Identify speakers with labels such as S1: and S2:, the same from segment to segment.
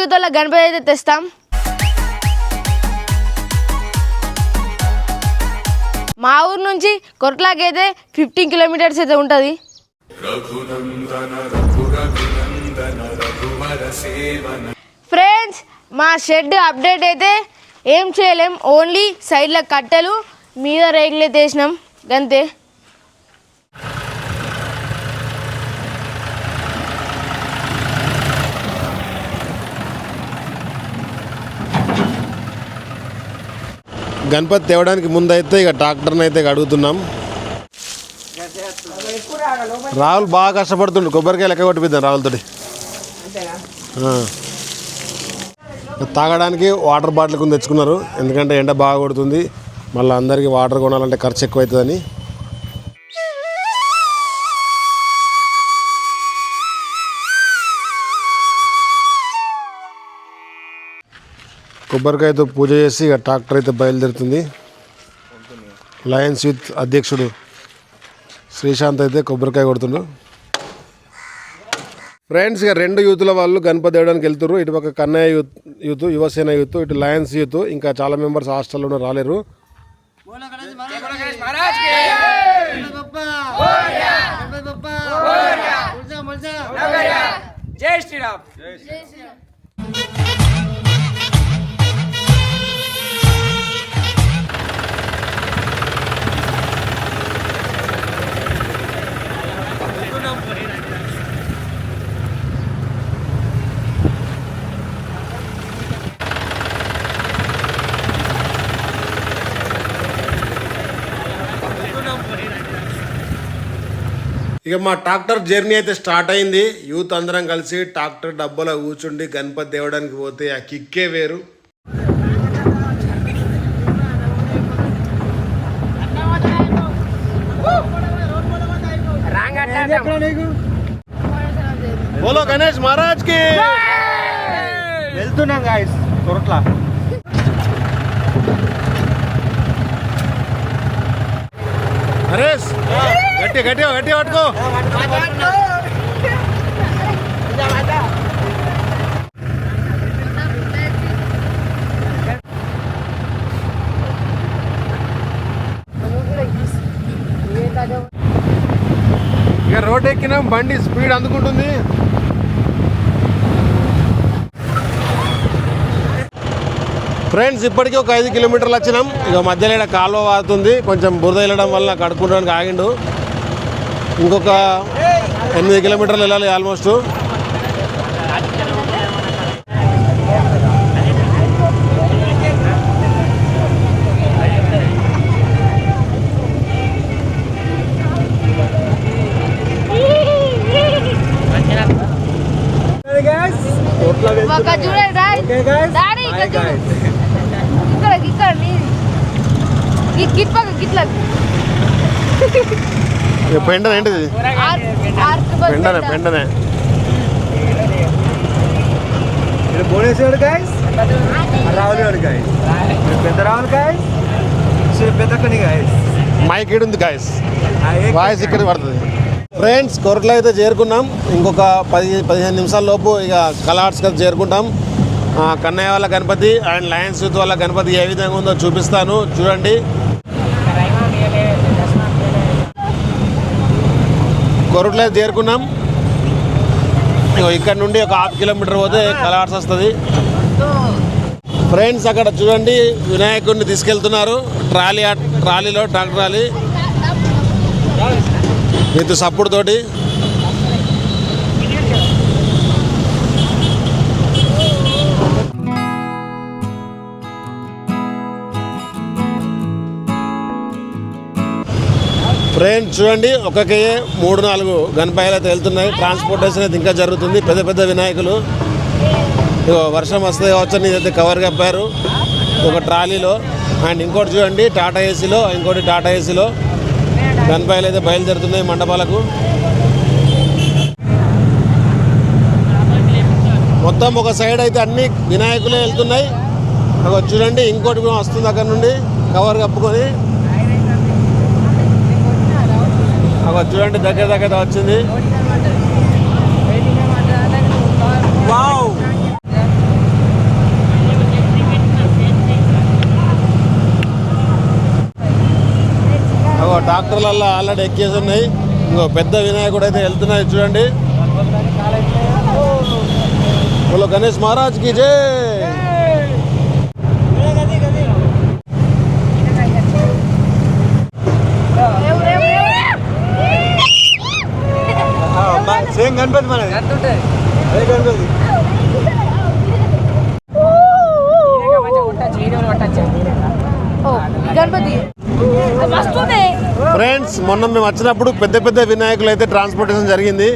S1: వాళ్ళ గణపతి అయితే తెస్తాం. మా ఊరు నుంచి కొట్లాకి అయితే ఫిఫ్టీన్ కిలోమీటర్స్ అయితే ఉంటుంది. ఫ్రెండ్స్ మా షెడ్ అప్డేట్ అయితే ఏం చేయలేం. ఓన్లీ సైడ్లో కట్టెలు మీద రేకులు అయితే వేసినాం
S2: గణపతి తేవడానికి ముందైతే ఇక ట్రాక్టర్ని అయితే అడుగుతున్నాం. రాహుల్ బాగా కష్టపడుతుండు కొబ్బరికాయ లెక్క కొట్టిపిద్దాం రాహుల్తోటి. తాగడానికి వాటర్ బాటిల్ కొని తెచ్చుకున్నారు ఎందుకంటే ఎండ బాగా కొడుతుంది మళ్ళీ అందరికీ వాటర్ కొనాలంటే ఖర్చు ఎక్కువ కొబ్బరికాయతో పూజ చేసి ఇక ట్రాక్టర్ అయితే బయలుదేరుతుంది. లయన్స్ యూత్ అధ్యక్షుడు శ్రీశాంత్ అయితే కొబ్బరికాయ కొడుతుండు. ఫ్రెండ్స్ ఇక రెండు యూత్ల వాళ్ళు గణపతి దేవడానికి వెళ్తారు ఇటు పక్క Kannayya youth youth Yuvasena youth ఇటు లయన్స్ యూత్ ఇంకా చాలా మెంబర్స్ హాస్టల్లో రాలేరు.
S3: జై శ్రీరామ్.
S2: ఇక మా ట్రాక్టర్ జర్నీ అయితే స్టార్ట్ అయింది. యూత్ అందరం కలిసి ట్రాక్టర్ డబ్బాలో కూర్చుండి గణపతి దేవడానికి పోతే ఆ కిక్కే వేరు. బోలో గణేష్ మహారాజ్కి
S3: వెళ్తున్నాం గాయస్ కొరట్ల
S2: నరేష్! గట్టి గట్టి గట్టి పట్టుకో. ఇక రోడ్ ఎక్కినాం బండి స్పీడ్ అందుకుంటుంది. ఫ్రెండ్స్ ఇప్పటికీ ఒక ఐదు కిలోమీటర్లు వచ్చినాం. ఇక మధ్యలో కాలువ వారుతుంది. కొంచెం బురద వెళ్ళడం వల్ల కడుక్కోవడానికి ఆగిండు. ఇంకొక ఎనిమిది కిలోమీటర్లు వెళ్ళాలి ఆల్మోస్ట్.
S1: ఇక్కడ. ఇక్కడ గిట్ల
S2: పెండన ఏంటిది? పెండనే పెండనే
S3: ఇది భువనేశ్వర్ గాయస్ పెద్ద రావుల్ గాయస్ పెద్ద కని గాయస్
S2: మైక్ ఈడుంది గాయస్ వాయిస్ ఇక్కడ పడుతుంది. ఫ్రెండ్స్ కొరట్లో అయితే చేరుకున్నాం. ఇంకొక పది పదిహేను నిమిషాల లోపు ఇక కలార్ట్స్ కదా చేరుకుంటాం. కన్నయ్య వాళ్ళ గణపతి అండ్ లయన్స్ యూత్ వాళ్ళ గణపతి ఏ విధంగా ఉందో చూపిస్తాను. చూడండి. కొరట్లో చేరుకున్నాం. ఇక్కడ నుండి ఒక హాఫ్ కిలోమీటర్ పోతే కలవాల్సి వస్తుంది. ఫ్రెండ్స్ అక్కడ చూడండి వినాయకుడిని తీసుకెళ్తున్నారు. ట్రాలీ ట్రాలీలో ట్రాక్టర్ ట్రాలీ. విత్ సపోర్ట్ తోటి. ట్రైన్ చూడండి ఒక్కొక్క మూడు నాలుగు గన్పాయలు అయితే వెళ్తున్నాయి. ట్రాన్స్పోర్టేషన్ అయితే ఇంకా జరుగుతుంది. పెద్ద పెద్ద వినాయకులు. ఇగో వర్షం వస్తే కావచ్చు ఇదైతే కవర్ కప్పారు. ఒక ట్రాలీలో. అండ్ ఇంకోటి చూడండి టాటా ఏసీలో ఇంకోటి టాటా ఏసీలో గన్పాయలు అయితే బయలుదేరుతున్నాయి మండపాలకు. మొత్తం ఒక సైడ్ అయితే అన్ని వినాయకులే వెళ్తున్నాయి. చూడండి ఇంకోటి కూడా వస్తుంది అక్కడ నుండి. కవర్ కప్పుకొని. అక్కడ చూడండి దగ్గర దగ్గర వచ్చింది.
S3: వావ్!
S2: ఒక డాక్టర్లలో ఆల్రెడీ ఎక్కేసి ఉన్నాయి. ఇంకో పెద్ద వినాయకుడు అయితే వెళ్తున్నాయి చూడండి. బోలో గణేష్ మహారాజ్కి జై!
S3: సేమ్ గణపతి మనది? అదే గణపతి?
S1: ఓ గణపతి. వస్తుంది
S2: ఫ్రెండ్స్ మొన్న మేము వచ్చినప్పుడు పెద్ద పెద్ద వినాయకులు అయితే ట్రాన్స్పోర్టేషన్ జరిగింది.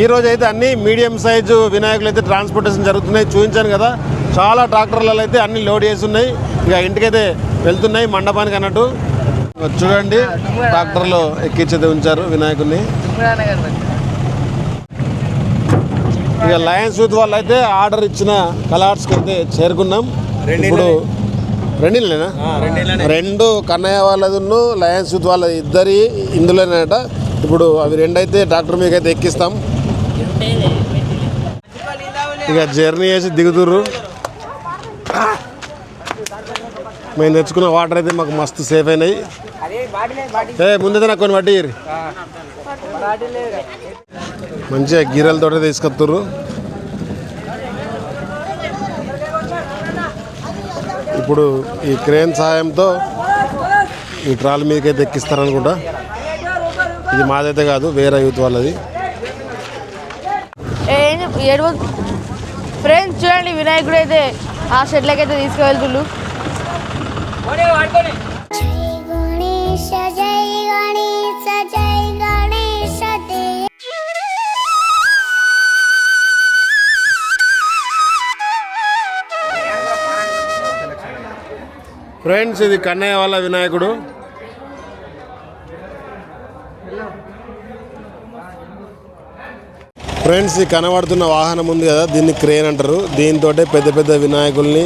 S2: ఈ రోజు అయితే అన్ని మీడియం సైజు వినాయకులు అయితే ట్రాన్స్పోర్టేషన్ జరుగుతున్నాయి చూపించాను కదా. చాలా ట్రాక్టర్లలో అయితే అన్ని లోడ్ చేసి ఉన్నాయి ఇక ఇంటికైతే వెళ్తున్నాయి మండపానికి అన్నట్టు. చూడండి ట్రాక్టర్లో ఎక్కించేది ఉంచారు వినాయకుడిని. ఇక లయన్స్ యూత్ వాళ్ళు అయితే ఆర్డర్ ఇచ్చిన కలార్స్కి అయితే చేరుకున్నాం ఇప్పుడు రెండిల్లేనా రెండు కన్నయ్య వాళ్ళదును లయన్స్ యూత్ వాళ్ళ ఇద్దరి ఇందులోనేట ఇప్పుడు అవి రెండైతే డాక్టర్ మీకు అయితే ఎక్కిస్తాం. ఇక జర్నీ చేసి దిగుతుర్రు. మేము తెచ్చుకున్న వాటర్ అయితే మాకు మస్తు సేఫ్ అయినాయి. ఏ ముందే నాకు కొన్ని వడ్డీ ఇయ్యిర్రి. మంచిగా గీరలతో తీసుకొస్తుర్రు ఇప్పుడు ఈ క్రేన్ సహాయంతో ఈ ట్రాల్ మీదకైతే ఎక్కిస్తారనుకుంటా. ఇది మాదైతే కాదు వేరే యూత్ వాళ్ళది.
S1: ఏం ఏడు ఫ్రెండ్స్ చూడండి వినాయకుడు అయితే ఆ షెడ్లకి అయితే
S2: ఫ్రెండ్స్ ఇది కన్నయ్య వాళ్ళ వినాయకుడు. ఫ్రెండ్స్ ఈ కనబడుతున్న వాహనం ఉంది కదా దీన్ని క్రేన్ అంటారు. దీంతో పెద్ద పెద్ద వినాయకుల్ని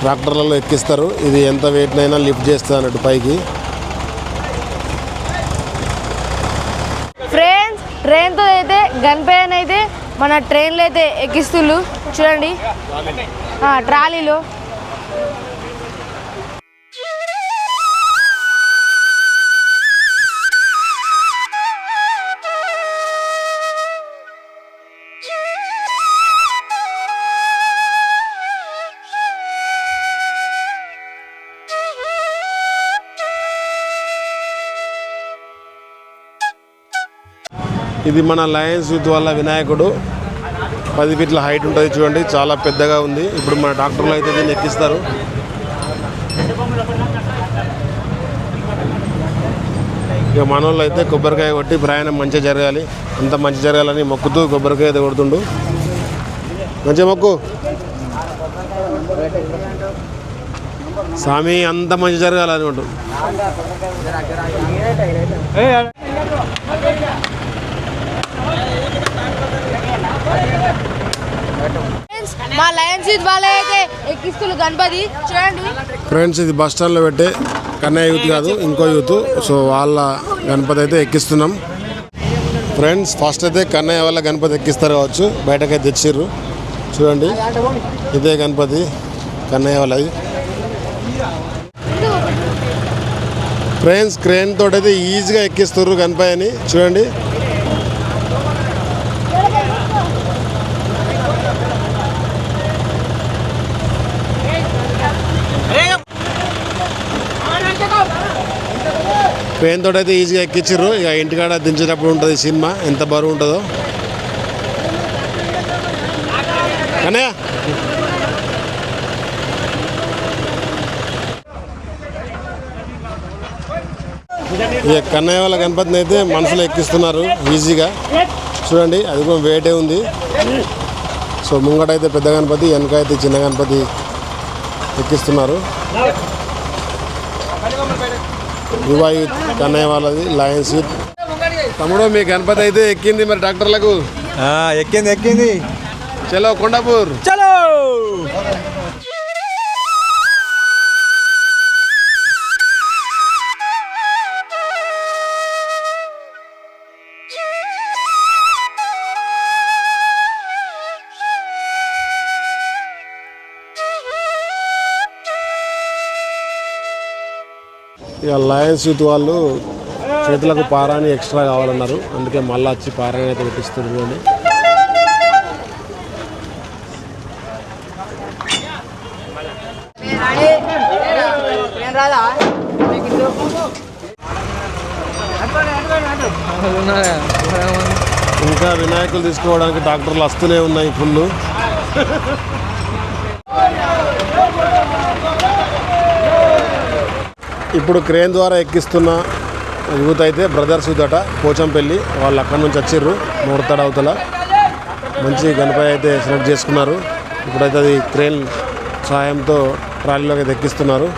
S2: ట్రాక్టర్లలో ఎక్కిస్తారు. ఇది ఎంత వెయిట్నైనా లిఫ్ట్ చేస్తుంది అన్నట్టు పైకి.
S1: ఫ్రెండ్స్ ట్రైన్తో అయితే గన్పేన్ అయితే మన ట్రైన్లో అయితే ఎక్కిస్తుళ్ళు. చూడండి. ఆ, ట్రాలీలో.
S2: ఇది మన లయన్స్ యూత్ వల్ల వినాయకుడు. పది ఫీట్ల హైట్ ఉంటుంది చూడండి చాలా పెద్దగా ఉంది. ఇప్పుడు మన డాక్టర్లు అయితే దీన్ని ఎక్కిస్తారు. ఇక మనోళ్ళు అయితే కొబ్బరికాయ కొట్టి ప్రయాణం మంచిగా జరగాలి. అంత మంచి జరగాలని మొక్కుతూ కొబ్బరికాయ అయితే కొడుతుండు. మంచిగా మొక్కు. స్వామి అంత మంచి జరగాలని ఉంటుంది
S1: ఫ్రెండ్స్ అయితే ఎక్కిస్తుళ్ళు గణపతి. చూడండి.
S2: ఫ్రెండ్స్ ఇది బస్ స్టాండ్లో పెట్టే కన్నయ్య యూత్ కాదు ఇంకో యూత్. సో వాళ్ళ గణపతి అయితే ఎక్కిస్తున్నాం. ఫ్రెండ్స్ ఫస్ట్ అయితే కన్నయ్య వాళ్ళ గణపతి ఎక్కిస్తారు కావచ్చు. బయటకైతే తెచ్చిర్రు. చూడండి. ఇదే గణపతి కన్నయ్య వాళ్ళది ఫ్రెండ్స్ క్రేన్ తోటి అయితే ఈజీగా ఎక్కిస్తారు గణపతిని చూడండి. ట్రైన్ తోటి అయితే ఈజీగా ఎక్కించారు ఇక ఇంటికాడ దించేటప్పుడు ఉంటుంది సినిమా. ఎంత బరువు ఉంటుందో. కన్నయ్య. ఇక కన్నయ్య వాళ్ళ గణపతిని అయితే మనసులో ఎక్కిస్తున్నారు. ఈజీగా. చూడండి అది కూడా వేటే ఉంది. సో ముంగట అయితే పెద్ద గణపతి వెనక అయితే చిన్న గణపతి ఎక్కిస్తున్నారు. యువ యూత్ కన్నయ్య వాళ్ళది లయన్స్. యూత్ తమ్ముడు మీ గణపతి అయితే ఎక్కింది మరి డాక్టర్లకు?
S3: ఎక్కింది ఎక్కింది.
S2: చలో కొండాపూర్.
S3: చలో!
S2: ఇక లయన్స్ యూత్ వాళ్ళు చేతులకు పారాని ఎక్స్ట్రా కావాలన్నారు. అందుకే మళ్ళీ వచ్చి పారాని అయితే పెట్టిస్తారు ఇంకా వినాయకులు తీసుకోవడానికి డాక్టర్లు వస్తూనే ఉన్నాయి ఫుల్ ఇప్పుడు క్రేన్ ద్వారా ఎక్కిస్తున్న యూత్ అయితే బ్రదర్స్ యూత్ అట పోచంపల్లి వాళ్ళు అక్కడి నుంచి వచ్చిర్రు నోడతాడు అవతల. మంచి గణపతి అయితే సెలెక్ట్ చేసుకున్నారు. ఇప్పుడైతే అది క్రేన్ సహాయంతో ట్రాలీలోకి అయితే ఎక్కిస్తున్నారు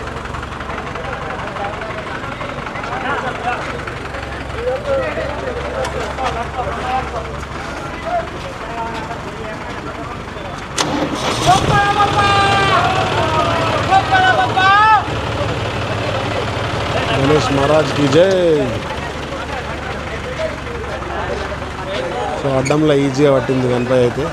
S2: గణేష్ విజయ్. సో అడ్డంలో ఈజీగా పట్టింది గణపతి అయితే.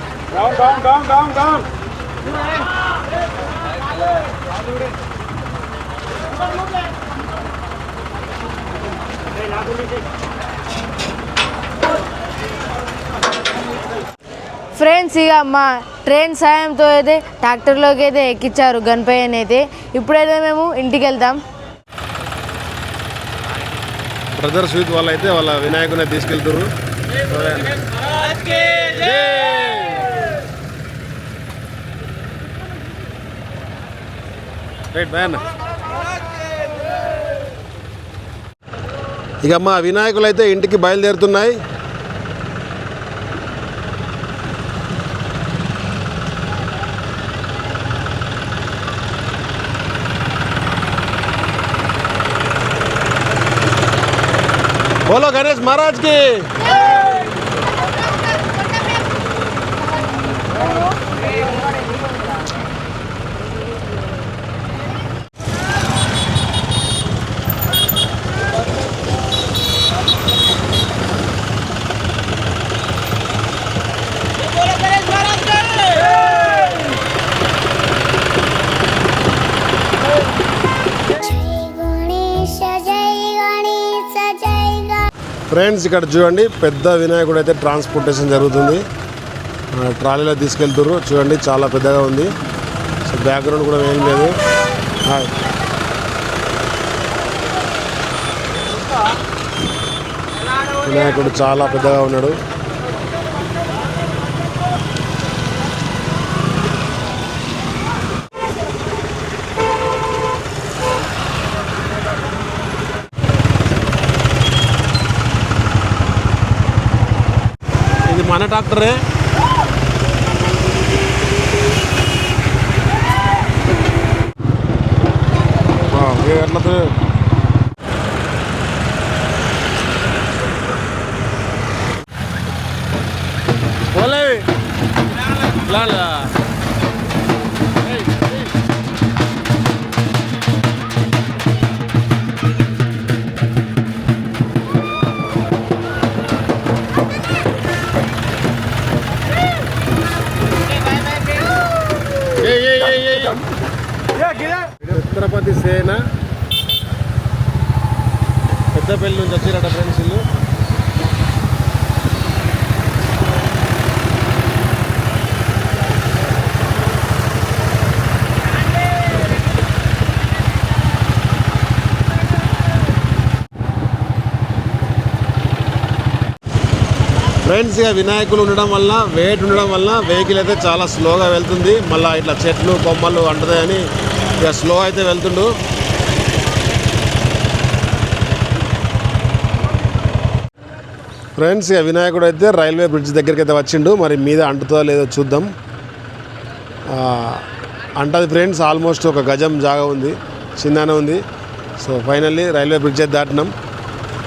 S1: ఫ్రెండ్స్ ఇక మా ట్రైన్ సాయంతో అయితే ట్రాక్టర్లోకి అయితే ఎక్కించారు గణపయ్యని అయితే. ఇప్పుడైతే మేము ఇంటికి వెళ్తాం.
S2: బ్రదర్స్ యూత్ వాళ్ళు అయితే వాళ్ళ వినాయకుని తీసుకెళ్తారు రైట్ బాయ్ అన్న ఇక మా వినాయకులు అయితే ఇంటికి బయలుదేరుతున్నాయి. బోలో గణేష్
S4: మహారాజ్కి
S2: ఫ్రెండ్స్ ఇక్కడ చూడండి పెద్ద వినాయకుడు అయితే ట్రాన్స్పోర్టేషన్ జరుగుతుంది. ట్రాలీలో తీసుకెళ్తుర్రు. చూడండి చాలా పెద్దగా ఉంది. సో బ్యాక్గ్రౌండ్ కూడా ఏం లేదు. వినాయకుడు చాలా పెద్దగా ఉన్నాడు. ఇది మన ట్రాక్టరే ఛత్రపతి సేన. పెద్దపల్లి నుంచి వచ్చిరట ఫ్రెండ్స్ ఇల్లు. ఫ్రెండ్స్ ఇక వినాయకులు ఉండడం వల్ల వెయిట్ ఉండడం వల్ల వెహికల్ అయితే చాలా స్లోగా వెళ్తుంది. మళ్ళీ ఇట్లా చెట్లు కొమ్మలు అంటున్నాయని ఇక స్లో అయితే వెళ్తుండు. ఫ్రెండ్స్ ఇక వినాయకుడు అయితే రైల్వే బ్రిడ్జ్ దగ్గరికి అయితే వచ్చిండు. మరి మీద అంటుతో లేదో చూద్దాం. అంటది ఫ్రెండ్స్ ఆల్మోస్ట్ ఒక గజం జాగా ఉంది చిన్ననే ఉంది. సో ఫైనల్లీ రైల్వే బ్రిడ్జ్ అయితే దాటినాం.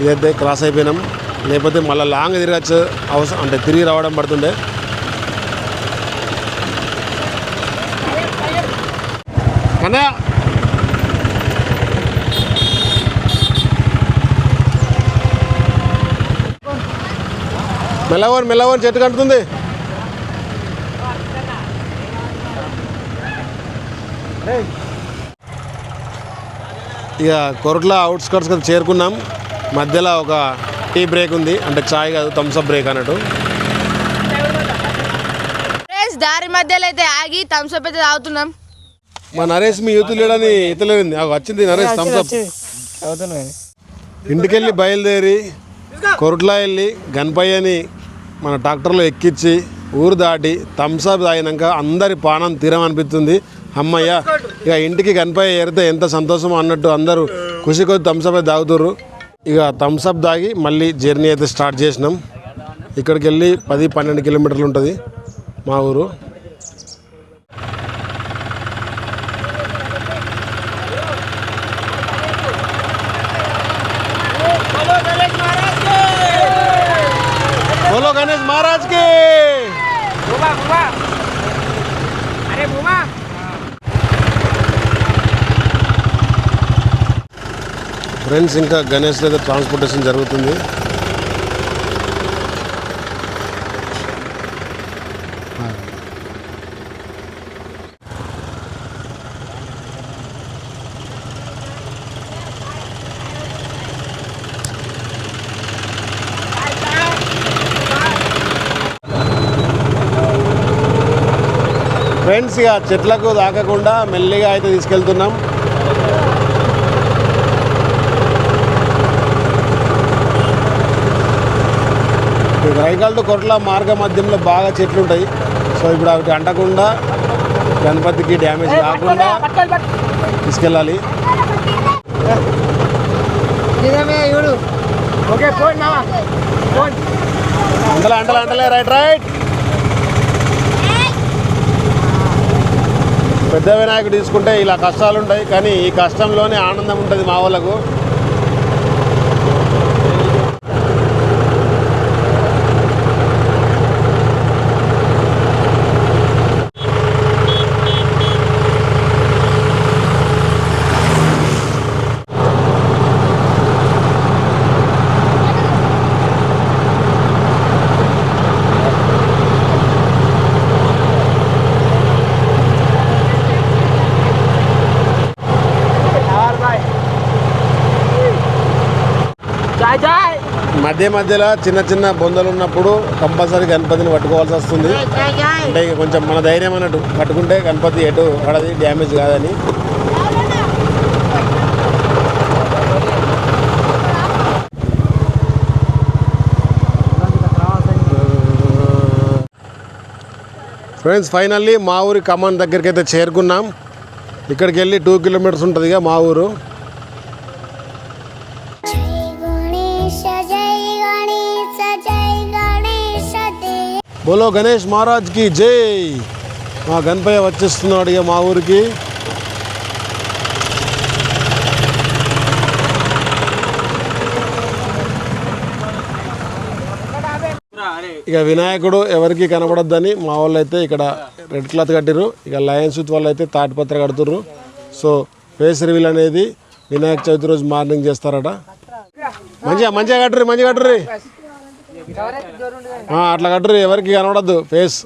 S2: ఇదైతే క్రాస్ అయిపోయినాం. లేకపోతే మళ్ళీ లాంగ్ తిరగచ్చు అవసరం అంటే తిరిగి రావడం పడుతుండే. మెల్లవని మెల్లవని చెట్టు కంటుతుంది. ఇక కొరట్ల అవుట్స్కట్స్కి చేరుకున్నాం. మధ్యలో ఒక టీ బ్రేక్ ఉంది. అంటే చాయ్ కాదు థమ్స్అప్ బ్రేక్ అన్నట్టు.
S1: దారి మధ్యలో అయితే ఆగి థమ్స్అప్ అయితే తాగుతున్నాం.
S2: మా నరేష్ మీ యూత్ లేడని ఇతలేంది వచ్చింది నరేష్ థమ్స్అప్ ఇంటికెళ్ళి బయలుదేరి కొరట్లా వెళ్ళి గణపయ్యని మన ట్రాక్టర్లో ఎక్కించి ఊరు దాటి థమ్సప్ తాగినాక అందరి పానం తీరం అనిపిస్తుంది అమ్మయ్య ఇక ఇంటికి గణపయ్య ఏరితే ఎంత సంతోషమో అన్నట్టు అందరూ ఖుషి కొద్ది థమ్స్అప్ అయితే తాగుతుర్రు ఇక థమ్స్అప్ తాగి మళ్ళీ జర్నీ అయితే స్టార్ట్ చేసినాం. ఇక్కడికి వెళ్ళి పది పన్నెండు కిలోమీటర్లు ఉంటుంది మా ఊరు. ఫ్రెండ్స్ ఇంకా గణేష్ దగ్గర ట్రాన్స్పోర్టేషన్ జరుగుతుంది. ఫ్రెండ్స్ ఇక చెట్లకు తాకకుండా మెల్లిగా అయితే తీసుకెళ్తున్నాం. టు కొట్ల మార్గ మధ్యంలో బాగా చెట్లు ఉంటాయి సో ఇప్పుడు అవి అంటకుండా గణపతికి డ్యామేజ్ కాకుండా తీసుకెళ్ళాలి. అంటలే అంటలే అంటలే రైట్ రైట్. పెద్ద వినాయకుడు తీసుకుంటే ఇలా కష్టాలు ఉంటాయి కానీ ఈ కష్టంలోనే ఆనందం ఉంటుంది మా వాళ్ళకు. మధ్య మధ్యలో చిన్న చిన్న బొందలు ఉన్నప్పుడు కంపల్సరీ గణపతిని పట్టుకోవాల్సి వస్తుంది. అంటే కొంచెం మన ధైర్యం అన్నట్టు పట్టుకుంటే గణపతి ఎటు పడది డ్యామేజ్ కాదని. ఫ్రెండ్స్ ఫైనల్లీ మా ఊరి కమాన్ దగ్గరికి అయితే చేరుకున్నాం. ఇక్కడికి వెళ్ళి టూ కిలోమీటర్స్ ఉంటుందిగా మా ఊరు. బోలో గణేష్ మహారాజ్కి జై. మా గణపయ్య వచ్చేస్తున్నాడు ఇక మా ఊరికి. ఇక వినాయకుడు ఎవరికి కనబడొద్దని మా వాళ్ళు అయితే ఇక్కడ రెడ్ క్లాత్ కట్టిర్రు. ఇక లయన్స్ వాళ్ళు అయితే తాటిపత్ర కడుతుర్రు. సో ఫేస్ రివీల్ అనేది వినాయక చవితి రోజు మార్నింగ్ చేస్తారట. మంచిగా మంచిగా కట్టుర్రి మంచిగా కట్టుర్రి. అట్లా కట్టరు ఎవరికి కనబడద్దు. ఫేస్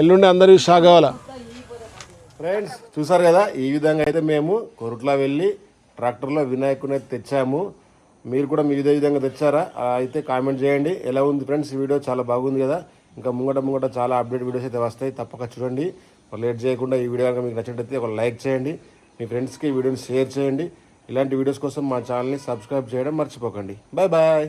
S2: ఎల్లుండి అందరూ షాక్ కావాలా? ఫ్రెండ్స్ చూసారు కదా ఈ విధంగా అయితే మేము కొరుట్లా వెళ్ళి ట్రాక్టర్లో వినాయకుని అయితే తెచ్చాము. మీరు కూడా మీ ఇదే విధంగా తెచ్చారా? అయితే కామెంట్ చేయండి. ఎలా ఉంది ఫ్రెండ్స్ ఈ వీడియో చాలా బాగుంది కదా. ఇంకా ముంగట ముంగట చాలా అప్డేట్ వీడియోస్ అయితే వస్తాయి. తప్పక చూడండి. లేట్ చేయకుండా ఈ వీడియో కనుక మీకు నచ్చినట్టయితే ఒక లైక్ చేయండి. మీ ఫ్రెండ్స్కి ఈ వీడియోని షేర్ చేయండి. ఇలాంటి వీడియోస్ కోసం మా ఛానల్ని సబ్స్క్రైబ్ చేయడం మర్చిపోకండి. Bye bye